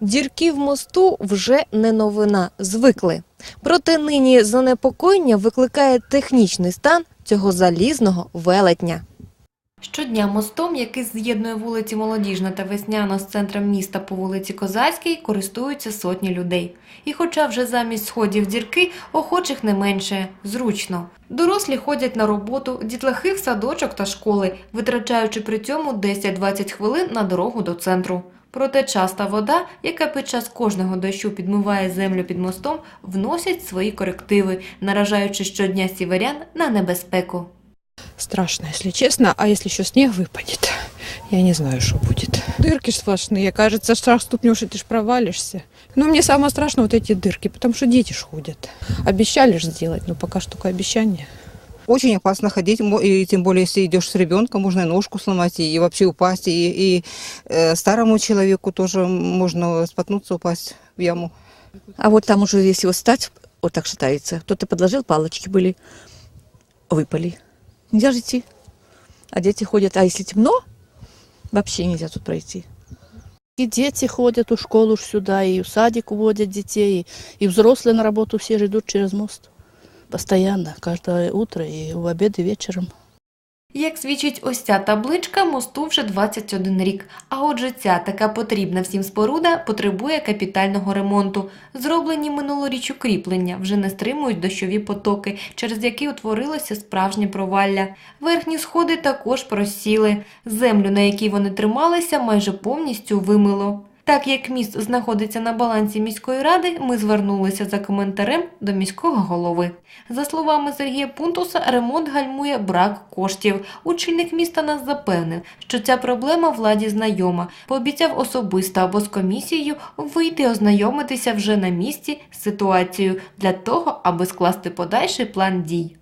Дірки в мосту вже не новина, звикли. Проте нині занепокоєння викликає технічний стан цього залізного велетня. Щодня мостом, який з'єднує вулиці Молодіжна та Весняна з центром міста по вулиці Козацькій, користуються сотні людей. І хоча вже замість сходів дірки, охочих не менше, зручно. Дорослі ходять на роботу, дітлахи в садочок та школи, витрачаючи при цьому 10-20 хвилин на дорогу до центру. Проте часта вода, яка під час кожного дощу підмиває землю під мостом, вносять свої корективи, наражаючи щодня сіверян на небезпеку. Страшно, если честно. А если еще снег выпадет, я не знаю, что будет. Дырки ж сплошные. Кажется, шаг ступнешь, и ты ж провалишься. Но мне самое страшное вот эти дырки, потому что дети ж ходят. Обещали ж сделать, но пока что только обещание. Очень опасно ходить, и тем более, если идешь с ребенком, можно и ножку сломать, и, вообще упасть, и, и э, старому человеку тоже можно споткнуться, упасть в яму. А вот там уже, если вот стать, вот так шатается. Кто-то подложил, палочки были, выпали. Нельзя же идти. А дети ходят. А если темно, вообще нельзя тут пройти. И дети ходят в школу сюда, и в садик уводят детей, и взрослые на работу все же идут через мост. Постоянно, каждое утро и в обед, и вечером. Як свідчить ось ця табличка, мосту вже 21 рік. А отже, ця така потрібна всім споруда потребує капітального ремонту. Зроблені минулоріч укріплення вже не стримують дощові потоки, через які утворилося справжнє провалля. Верхні сходи також просіли. Землю, на якій вони трималися, майже повністю вимило. Так як міст знаходиться на балансі міської ради, ми звернулися за коментарем до міського голови. За словами Сергія Пунтуса, ремонт гальмує брак коштів. Очільник міста нас запевнив, що ця проблема владі знайома. Пообіцяв особисто або з комісією вийти ознайомитися вже на місці з ситуацією для того, аби скласти подальший план дій.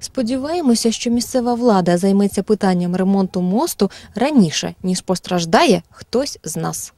Сподіваємося, що місцева влада займеться питанням ремонту мосту раніше, ніж постраждає хтось з нас.